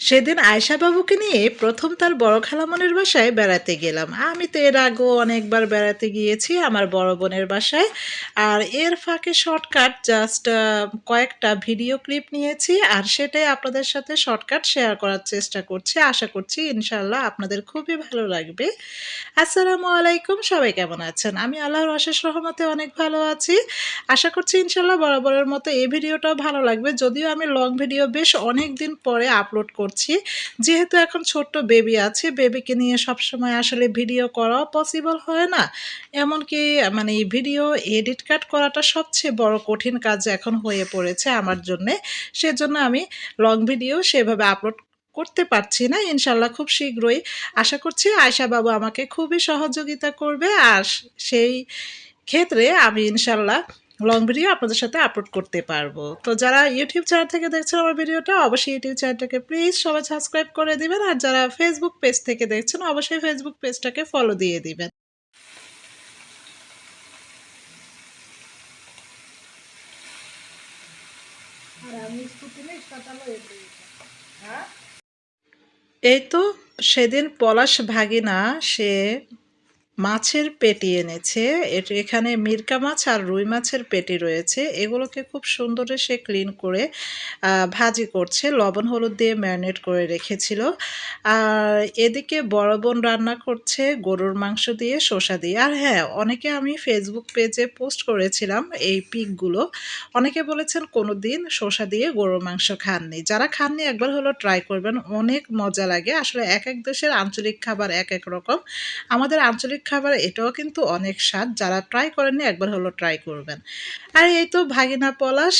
সেদিন আয়শা বাবুকে নিয়ে প্রথম তার বড় খালামনের বাসায় বেড়াতে গেলাম। আমি তো এর আগেও অনেকবার বেড়াতে গিয়েছি আমার বড় বোনের বাসায়। আর এর ফাঁকে শর্টকাট জাস্ট কয়েকটা ভিডিও ক্লিপ নিয়েছি আর সেটাই আপনাদের সাথে শর্টকাট শেয়ার করার চেষ্টা করছি। আশা করছি ইনশাল্লাহ আপনাদের খুবই ভালো লাগবে। আসসালামু আলাইকুম, সবাই কেমন আছেন? আমি আল্লাহর অশেষ রহমতে অনেক ভালো আছি। আশা করছি ইনশাল্লাহ বরাবরের মতো এই ভিডিওটাও ভালো লাগবে। যদিও আমি লং ভিডিও বেশ অনেক দিন পরে আপলোড করছি। যেহেতু এখন ছোট্ট বেবি আছে বেবিকে নিয়ে সবসময় আসলে ভিডিও করাও পসিবল হয় না। এমনকি মানে এই ভিডিও এডিট কাট করাটা সবচেয়ে বড় কঠিন কাজ এখন হয়ে পড়েছে আমার জন্যে। সেজন্য আমি লং ভিডিও সেভাবে আপলোড করতে পারছি না, ইনশাল্লাহ খুব শীঘ্রই। আশা করছি আয়শা বাবু আমাকে খুবই সহযোগিতা করবে, আর সেই ক্ষেত্রে আমি ইনশাল্লাহ লং ভিডিও আপনাদের সাথে আপলোড করতে পারব। তো যারা ইউটিউব চ্যানেল থেকে দেখছেন আমার ভিডিওটা অবশ্যই ইউটিউব চ্যানেলটাকে প্লিজ সবাই সাবস্ক্রাইব করে দিবেন। আর যারা ফেসবুক পেজ থেকে দেখছেন অবশ্যই ফেসবুক পেজটাকে ফলো দিয়ে দিবেন। এই তো সেদিন পলাশ ভাগিনা সে মাছের পেটি এনেছে। এখানে মিরকা মাছ আর রুই মাছের পেটি রয়েছে। এগুলোকে খুব সুন্দরে সে ক্লিন করে ভাজি করছে। লবণ, হলুদ দিয়ে ম্যারিনেট করে রেখেছিল। আর এদিকে বড় বোন রান্না করছে গরুর মাংস দিয়ে, শসা দিয়ে। আর হ্যাঁ অনেকে আমি ফেসবুক পেজে পোস্ট করেছিলাম এই পিকগুলো। অনেকে বলেছেন কোনো দিন শসা দিয়ে গরুর মাংস খাননি। যারা খাননি, একবার হলো ট্রাই করবেন। অনেক মজা লাগে। আসলে এক এক দেশের আঞ্চলিক খাবার এক এক রকম। আমাদের আঞ্চলিক খাবার এটাও কিন্তু অনেক স্বাদ। যারা ট্রাই করেননি, একবার হলো ট্রাই করবেন। আর এই তো ভাগিনা পলাশ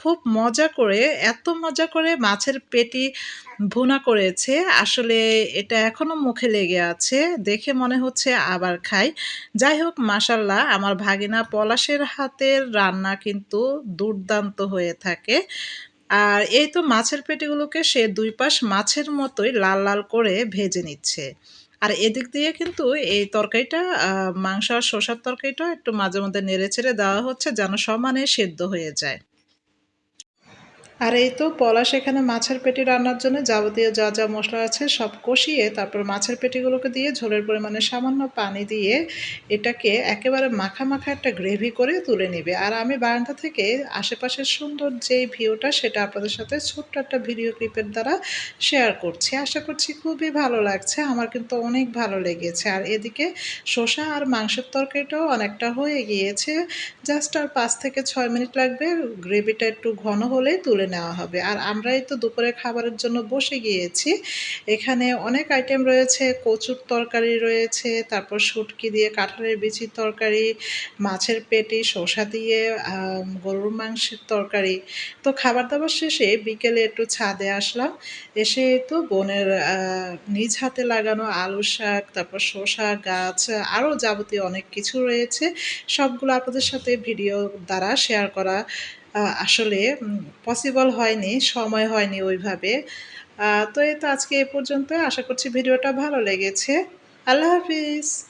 খুব মজা করে, এত মজা করে মাছের পেটি ভুনা করেছে। আসলে এটা এখনও মুখে লেগে আছে, দেখে মনে হচ্ছে আবার খাই। যাই হোক মাসাল্লাহ আমার ভাগিনা পলাশের হাতের রান্না কিন্তু দুর্দান্ত হয়ে থাকে। আর এই তো মাছের পেটিগুলোকে সে দুই পাশ মাছের মতোই লাল লাল করে ভেজে নিচ্ছে। আর এদিক দিয়ে কিন্তু এই তরকারিটা মাংস আর শসার তরকারিটা একটু মাঝে মধ্যে নেড়ে ছেড়ে দেওয়া হচ্ছে যেন সমানে সেদ্ধ হয়ে যায়। আর এই তো পলাশ এখানে মাছের পেটি রান্নার জন্য যাবতীয় যা যা মশলা আছে সব কষিয়ে তারপর মাছের পেটিগুলোকে দিয়ে ঝোলের পরিমাণে সামান্য পানি দিয়ে এটাকে একেবারে মাখা মাখা একটা গ্রেভি করে তুলে নেবে। আর আমি বারান্দা থেকে আশেপাশের সুন্দর যেই ভিউটা সেটা আপনাদের সাথে ছোট্ট একটা ভিডিও ক্লিপের দ্বারা শেয়ার করছি। আশা করছি খুবই ভালো লাগছে, আমার কিন্তু অনেক ভালো লেগেছে। আর এদিকে শসা আর মাংসের তরকারিটাও অনেকটা হয়ে গিয়েছে। জাস্ট আর পাঁচ থেকে ছয় মিনিট লাগবে, গ্রেভিটা একটু ঘন হলে তুলে নেওয়া হবে। আর আমরাই তো দুপুরে খাবারের জন্য বসে গিয়েছি। এখানে অনেক আইটেম রয়েছে, কচুর তরকারি রয়েছে, তারপর শুটকি দিয়ে কাঁঠালের বিচির তরকারি, মাছের পেটি, শসা দিয়ে গরুর মাংসের তরকারি। তো খাবার দাবার শেষে বিকেলে একটু ছাদে আসলাম। এসে তো বোনের নিজ হাতে লাগানো আলু শাক, তারপর শসা, গাছ, আরও যাবতীয় অনেক কিছু রয়েছে। সবগুলো আপনাদের সাথে ভিডিও দ্বারা শেয়ার করা আসলে পসিবল হয়নি, সময় হয়নি ওইভাবে। তো এই তো আজকে এ পর্যন্ত আশা করছি ভিডিওটা ভালো লেগেছে। আল্লাহ হাফিজ।